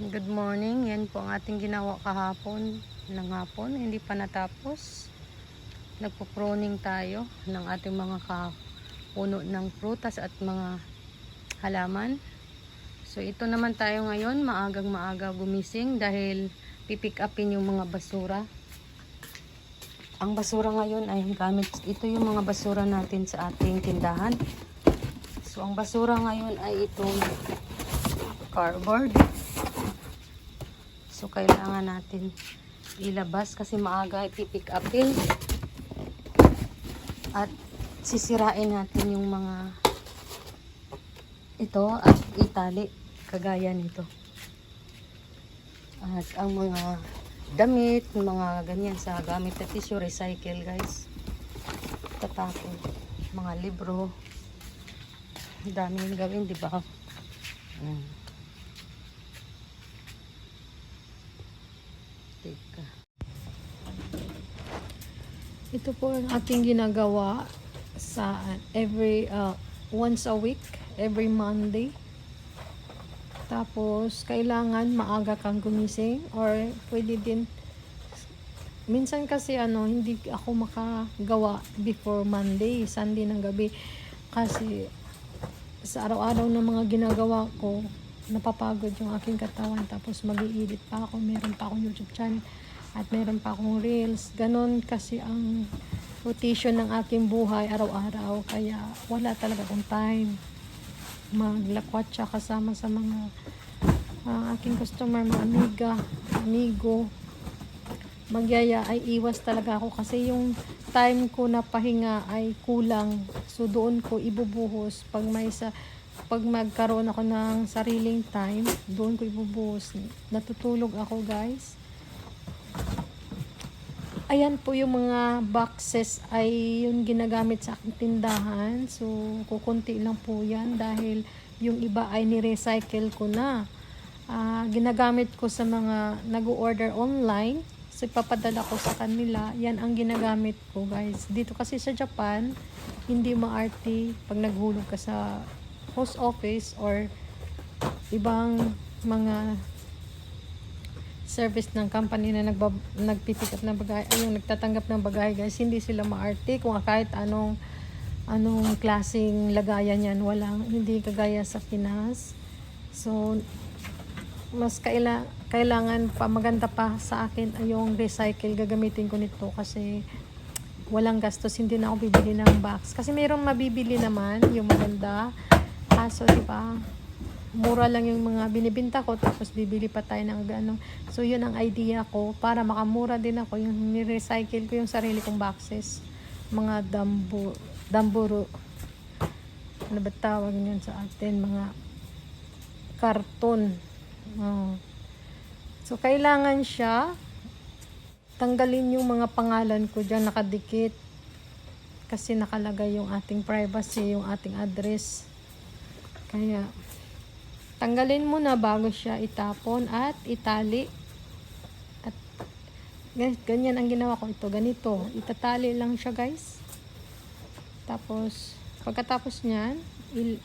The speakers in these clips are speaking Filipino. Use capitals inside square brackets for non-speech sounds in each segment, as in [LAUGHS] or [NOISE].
Good morning. Yan po ang ating ginawa kahapon ng hapon. Hindi pa natapos. Nagpo-pruning tayo ng ating mga puno ng prutas at mga halaman. So ito naman tayo ngayon, maagang maaga gumising dahil pipick upin yung mga basura. Ang basura ngayon ay gamit, ito yung mga basura natin sa ating tindahan. So ang basura ngayon ay itong cardboard. So, kailangan natin ilabas kasi maaga ipipick upin. At sisirain natin yung mga ito at itali kagaya nito. At ang mga damit, mga ganyan sa gamit na tissue, recycle guys. Tatapon. Mga libro. Dami yung gawin, di ba? Mm. Ito po ang ating ginagawa sa every uh, once a week, every Monday. Tapos kailangan maaga kang gumising or pwede din minsan kasi ano hindi ako makagawa before Monday, Sunday ng gabi kasi sa araw-araw na mga ginagawa ko napapagod yung aking katawan tapos mag edit pa ako meron pa akong YouTube channel at meron pa akong reels. Ganon kasi ang rotation ng aking buhay araw-araw. Kaya wala talaga akong time maglakwat siya kasama sa mga ah, aking customer, mga amiga, amigo. Magyaya ay iwas talaga ako kasi yung time ko na pahinga ay kulang. So doon ko ibubuhos pag may sa pag magkaroon ako ng sariling time doon ko ibubuhos. Natutulog ako guys ayan po yung mga boxes ay yung ginagamit sa aking tindahan. So kukunti lang po yan dahil yung iba ay ni-recycle ko na. Ah, ginagamit ko sa mga nag-order online. So ipapadala ko sa kanila. Yan ang ginagamit ko guys. Dito kasi sa Japan hindi maarte pag naghulog ka sa post office or ibang mga service ng company na nagbab, nagpipick up ng bagay, ay yung nagtatanggap ng bagay guys, hindi sila maarte kung kahit anong anong klaseng lagayan yan, walang, hindi kagaya sa Pinas. So, mas kaila, kailangan pa maganda pa sa akin ay yung recycle gagamitin ko nito kasi walang gastos hindi na ako bibili ng box kasi mayroong mabibili naman yung maganda kaso di ba mura lang yung mga binibinta ko tapos bibili pa tayo ng ganong. So yun ang idea ko para makamura din ako yung ni-recycle ko yung sarili kong boxes. Mga dambu damburo. Ano ba tawag niyan sa atin? Mga karton. Oh. So, kailangan siya tanggalin yung mga pangalan ko dyan nakadikit. Kasi nakalagay yung ating privacy, yung ating address. Kaya, tanggalin mo na bago siya itapon at itali. At gan- ganyan ang ginawa ko ito. Ganito. Itatali lang siya guys. Tapos, pagkatapos niyan, il-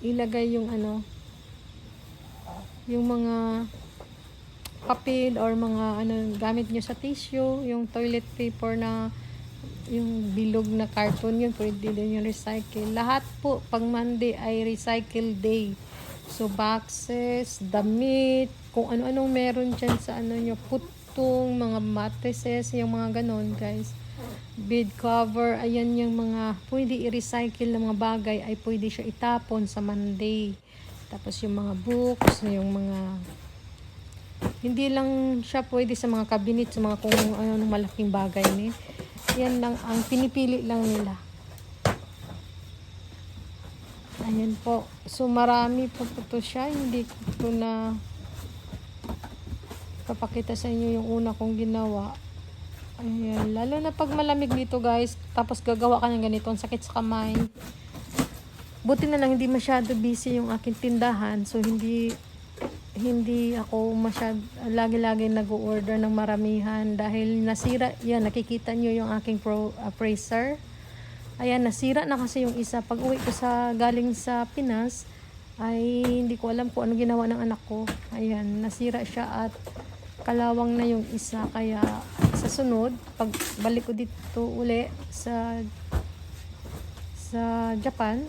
ilagay yung ano, yung mga papel or mga ano gamit nyo sa tissue, yung toilet paper na yung bilog na carton yun, pwede din yung recycle. Lahat po, pag Monday ay recycle day. So, boxes, damit, kung ano-anong meron dyan sa ano nyo, putong, mga mattresses, yung mga ganon, guys. Bed cover, ayan yung mga pwede i-recycle na mga bagay ay pwede siya itapon sa Monday. Tapos yung mga books, yung mga hindi lang siya pwede sa mga cabinet, sa mga kung ano malaking bagay ni. Yan lang ang pinipili lang nila. Ayan po. So marami po po to siya. Hindi ko na papakita sa inyo yung una kong ginawa. Ayan. Lalo na pag malamig dito guys, tapos gagawa ka ng ganito, ang sakit sa kamay. Buti na lang hindi masyado busy yung aking tindahan. So hindi hindi ako masyad lagi-lagi nag-order ng maramihan dahil nasira yan nakikita nyo yung aking pro, uh, bracer ayan nasira na kasi yung isa pag uwi ko sa galing sa Pinas ay hindi ko alam kung ano ginawa ng anak ko. Ayan, nasira siya at kalawang na yung isa. Kaya sa sunod, pag balik ko dito uli sa sa Japan,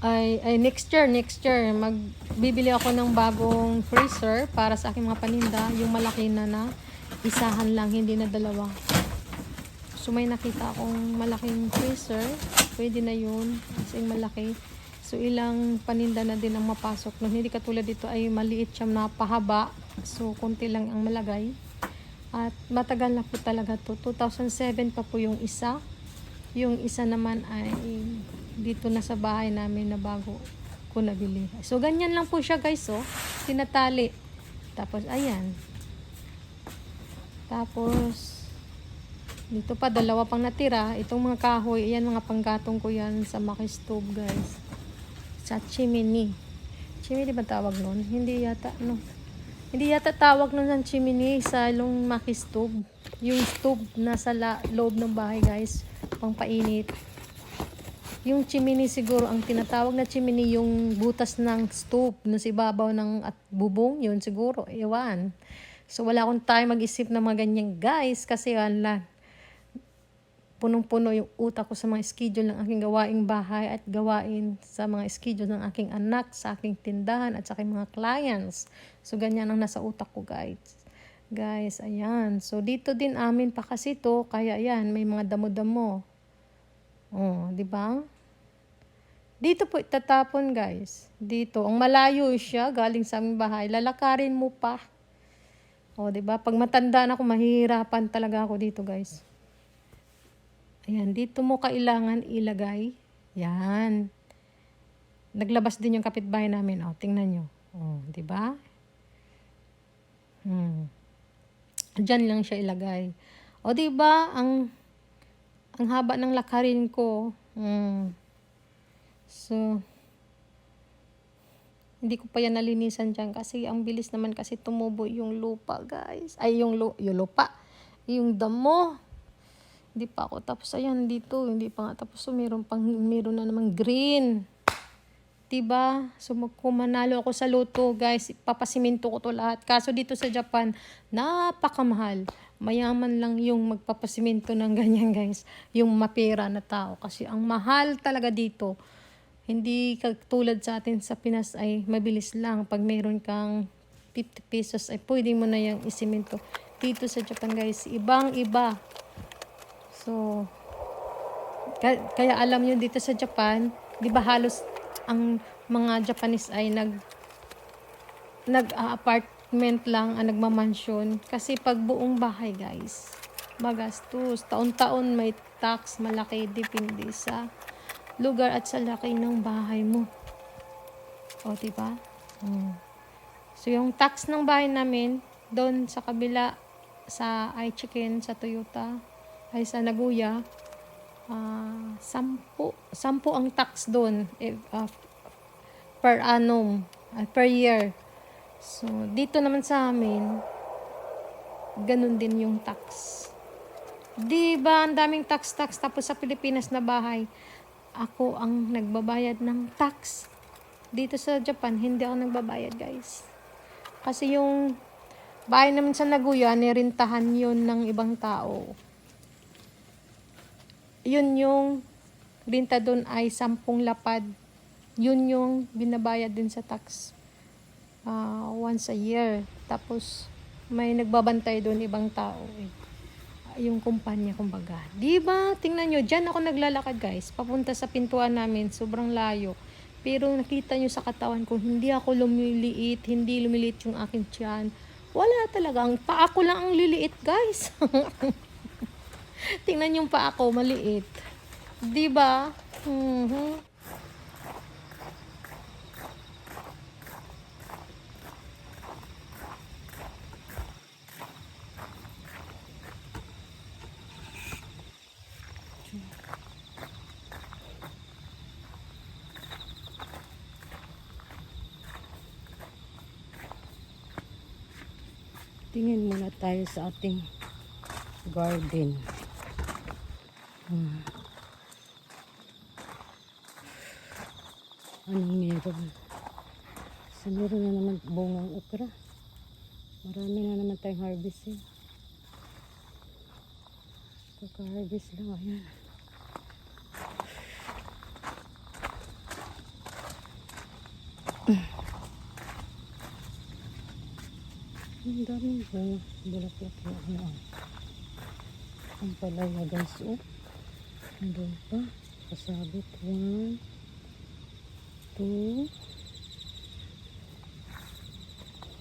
ay, ay next year, next year, magbibili ako ng bagong freezer para sa aking mga paninda. Yung malaki na na, isahan lang, hindi na dalawa. So may nakita akong malaking freezer, pwede na yun, kasi malaki. So ilang paninda na din ang mapasok. Nung hindi katulad dito ay maliit siya na pahaba, so konti lang ang malagay. At matagal na po talaga to. 2007 pa po yung isa. Yung isa naman ay dito na sa bahay namin na bago ko nabili. So, ganyan lang po siya guys, oh. Tinatali. Tapos, ayan. Tapos, dito pa, dalawa pang natira. Itong mga kahoy, ayan, mga panggatong ko yan sa maki stove, guys. Sa chimney. Chimney ba tawag nun? Hindi yata, no. Hindi yata tawag nun ng chimney sa yung maki stove. Yung stove na sa loob ng bahay, guys. Pangpainit. Yung chimney siguro, ang tinatawag na chimney, yung butas ng stove, no si babaw ng at bubong, yun siguro, ewan. So, wala akong time mag-isip ng mga ganyan, guys, kasi wala, punong-puno yung utak ko sa mga schedule ng aking gawaing bahay at gawain sa mga schedule ng aking anak, sa aking tindahan at sa aking mga clients. So, ganyan ang nasa utak ko, guys. Guys, ayan. So, dito din amin pa kasi to, kaya ayan, may mga damo-damo. Oh, di ba? Dito po itatapon, guys. Dito, ang malayo siya galing sa aming bahay. Lalakarin mo pa. Oh, di ba? Pag matanda na ako, mahihirapan talaga ako dito, guys. Ayan, dito mo kailangan ilagay. Yan. Naglabas din yung kapitbahay namin. Oh, tingnan nyo. Oh, di ba? Hmm. Diyan lang siya ilagay. O, di ba? Ang ang haba ng lakarin ko. Mm. So, hindi ko pa yan nalinisan dyan kasi ang bilis naman kasi tumubo yung lupa, guys. Ay, yung, lu- yung lupa. Yung damo. Hindi pa ako tapos. Ayan, dito. Hindi pa nga tapos. So, meron, pang, meron na namang green. Diba? So, mag- kung manalo ako sa loto, guys, papasiminto ko to lahat. Kaso dito sa Japan, napakamahal. Mayaman lang yung magpapasiminto ng ganyan, guys. Yung mapera na tao. Kasi ang mahal talaga dito. Hindi katulad sa atin sa Pinas ay mabilis lang. Pag meron kang 50 pesos ay pwede mo na yung isiminto. Dito sa Japan, guys, ibang iba. So, kaya, kaya alam nyo dito sa Japan, di ba halos ang mga Japanese ay nag nag-apartment lang, ang nagmamansyon. Kasi pag buong bahay, guys, magastos. Taon-taon may tax, malaki, depende sa lugar at sa laki ng bahay mo. O, diba? Hmm. So, yung tax ng bahay namin, doon sa kabila, sa iChicken, sa Toyota, ay sa Nagoya, ah sampu, sampu ang tax doon eh, ah, per annum, ah, per year. So, dito naman sa amin, ganun din yung tax. Di ba, ang daming tax-tax, tapos sa Pilipinas na bahay, ako ang nagbabayad ng tax. Dito sa Japan, hindi ako nagbabayad, guys. Kasi yung bahay naman sa Nagoya, nirintahan yun ng ibang tao yun yung binta doon ay sampung lapad. Yun yung binabayad din sa tax ah, once a year. Tapos may nagbabantay doon ibang tao eh. Yung kumpanya kumbaga. Di ba? Tingnan nyo, dyan ako naglalakad guys. Papunta sa pintuan namin, sobrang layo. Pero nakita nyo sa katawan ko, hindi ako lumiliit, hindi lumiliit yung aking tiyan. Wala talaga. Ang paa ko lang ang liliit guys. [LAUGHS] Tingnan yung paa ko, maliit. 'Di ba? Mhm. Tingin muna tayo sa ating garden. Hmm. anong meron. So, meron na naman bungang okra. Marami na naman tayong harvest eh. Kaka-harvest lang, ayan. Ang daming bunga. Bulaklak na ano. Ang palaya guys, oh. Nandun pa. Kasabit. One. Two.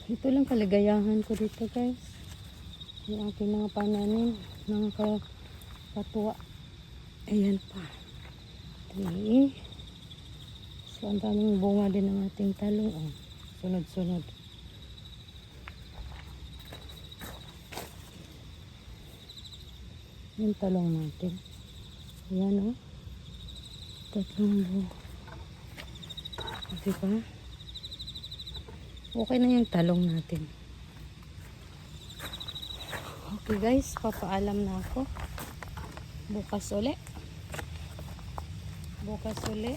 Ito lang kaligayahan ko dito guys. Yung aking mga pananim. Mga ka katuwa. Ayan pa. Three. So, ang daming bunga din ng ating talong. Oh. Sunod-sunod. Yung talong natin. Ayan o. Tatlong bu. Diba? Okay na yung talong natin. Okay guys, papaalam na ako. Bukas uli. Bukas uli.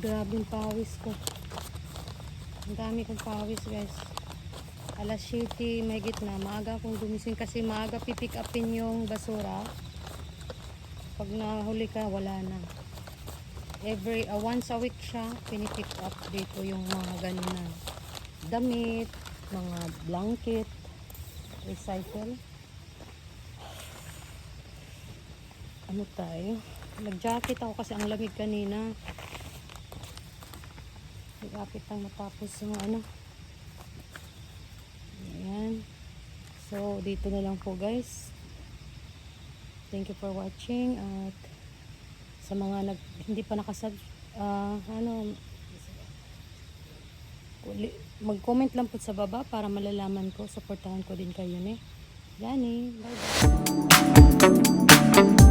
Grabing pawis ko. Ang dami kong pawis guys alas 7 may gitna maaga akong gumising kasi maaga pipick upin yung basura. Pag nahuli ka wala na. Every uh, once a week siya pinipick up dito yung mga ganun na damit mga blanket recycle. Ano tayo? Nag jacket ako kasi ang lamig kanina. Nagapit lang matapos yung ano Ayan. So, dito na lang po guys. Thank you for watching at sa mga nag, hindi pa nakasub ah, ano mag-comment lang po sa baba para malalaman ko, supportahan ko din kayo ni. Yani, bye bye.